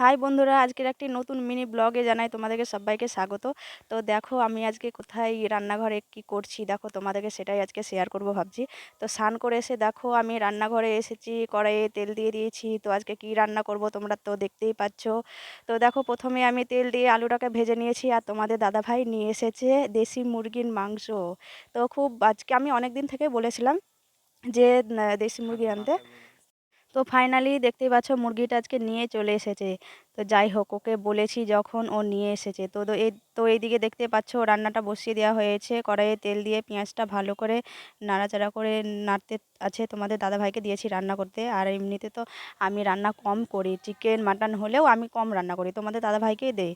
High বন্ধুরা, আজকের একটি নতুন মিনি ব্লগে জানাই তোমাদেরকে সবাইকে স্বাগত। তো দেখো আমি আজকে কোথায় রান্নাঘরে কি করছি, দেখো তোমাদেরকে সেটাই আজকে শেয়ার করব ভাবছি। তো স্নান করে এসে দেখো আমি রান্নাঘরে এসেছি, কড়াইয়ে তেল দিয়ে দিয়েছি। তো আজকে কি রান্না করব তোমরা তো দেখতেই পাচ্ছ। তো দেখো প্রথমে আমি তেল দিয়ে আলুটাকে ভেজে নিয়েছি আর তোমাদের দাদাভাই নিয়ে এসেছে দেশি মুরগির মাংস। তো খুব আজকে আমি অনেক দিন থেকে বলেছিলাম যে দেশি মুরগি আনতে। তো ফাইনালি দেখতেই পাচ্ছ মুরগিটা আজকে নিয়ে চলে এসেছে। তো যাই হোক, ওকে বলেছি যখন ও নিয়ে এসেছে। তো এই, তো এইদিকে দেখতে পাচ্ছ রান্নাটা বসিয়ে দেওয়া হয়েছে। কড়াইয়ে তেল দিয়ে পেঁয়াজটা ভালো করে নাড়াচাড়া করে নাড়তে আছে তোমাদের দাদাভাইকে দিয়েছি রান্না করতে। আর এমনিতে তো আমি রান্না কম করি। চিকেন, মাটন হলেও আমি কম রান্না করি। তোমাদের দাদাভাইকেই দেই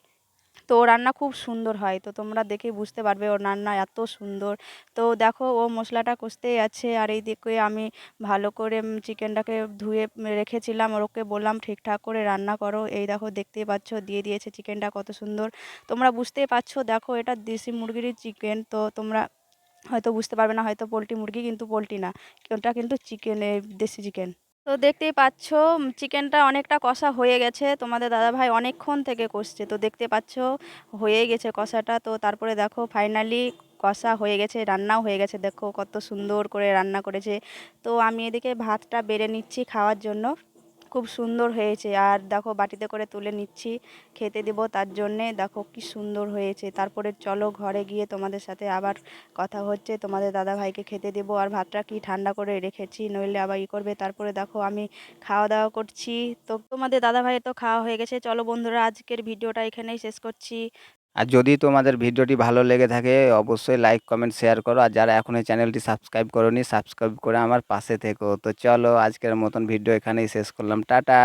তো ও রান্না খুব সুন্দর হয়। তো তোমরা দেখে বুঝতে পারবে ওর রান্না এত সুন্দর। তো দেখো ও মশলাটা কষতেই আছে আর এইদিকে আমি ভালো করে চিকেনটাকে ধুয়ে রেখেছিলাম আর ওকে বললাম, ঠিকঠাক করে রান্না করো। এই দেখো দেখতেই পাচ্ছ দিয়ে দিয়েছে চিকেনটা কত সুন্দর। তোমরা বুঝতেই পারছ দেখো এটা দেশি মুরগিরই চিকেন, তো তোমরা হয়তো বুঝতে পারবে না, হয়তো পোলট্রি মুরগি কিন্তু পোলট্রি না। ওটা কিন্তু চিকেন দেশি চিকেন। তো দেখতেই পাচ্ছ চিকেনটা অনেকটা কষা হয়ে গেছে। তোমাদের দাদাভাই অনেকক্ষণ থেকে কষছে। তো দেখতে পাচ্ছ হয়ে গেছে কষাটা। তো তারপরে দেখো ফাইনালি কষা হয়ে গেছে, রান্নাও হয়ে গেছে। দেখো কত সুন্দর করে রান্না করেছে। তো আমি এদিকে ভাতটা বেড়ে নিচ্ছি খাওয়ার জন্য। খুব সুন্দর হয়েছে। আর দেখো বাটিতে করে তুলে নিচ্ছি, খেতে দেবো তার জন্যে। দেখো কি সুন্দর হয়েছে। তারপরে চলো ঘরে গিয়ে তোমাদের সাথে আবার কথা হচ্ছে। তোমাদের দাদা ভাইকে খেতে দেবো। আর ভাতটা কি ঠান্ডা করে রেখেছি, নইলে আবার ই করবে। তারপরে দেখো আমি খাওয়া দাওয়া করছি। তো তোমাদের দাদা ভাইয়ের তো খাওয়া হয়ে গেছে। চলো বন্ধুরা, আজকের ভিডিওটা এখানেই শেষ করছি। আর যদি তোমাদের ভিডিওটি ভালো লেগে থাকে, অবশ্যই লাইক কমেন্ট শেয়ার করো। আর যারা এখন এই চ্যানেলটি সাবস্ক্রাইব করোনি সাবস্ক্রাইব করে আমার পাশে থেকো। তো চলো আজকের মতন ভিডিও এখানেই শেষ করলাম। টাটা!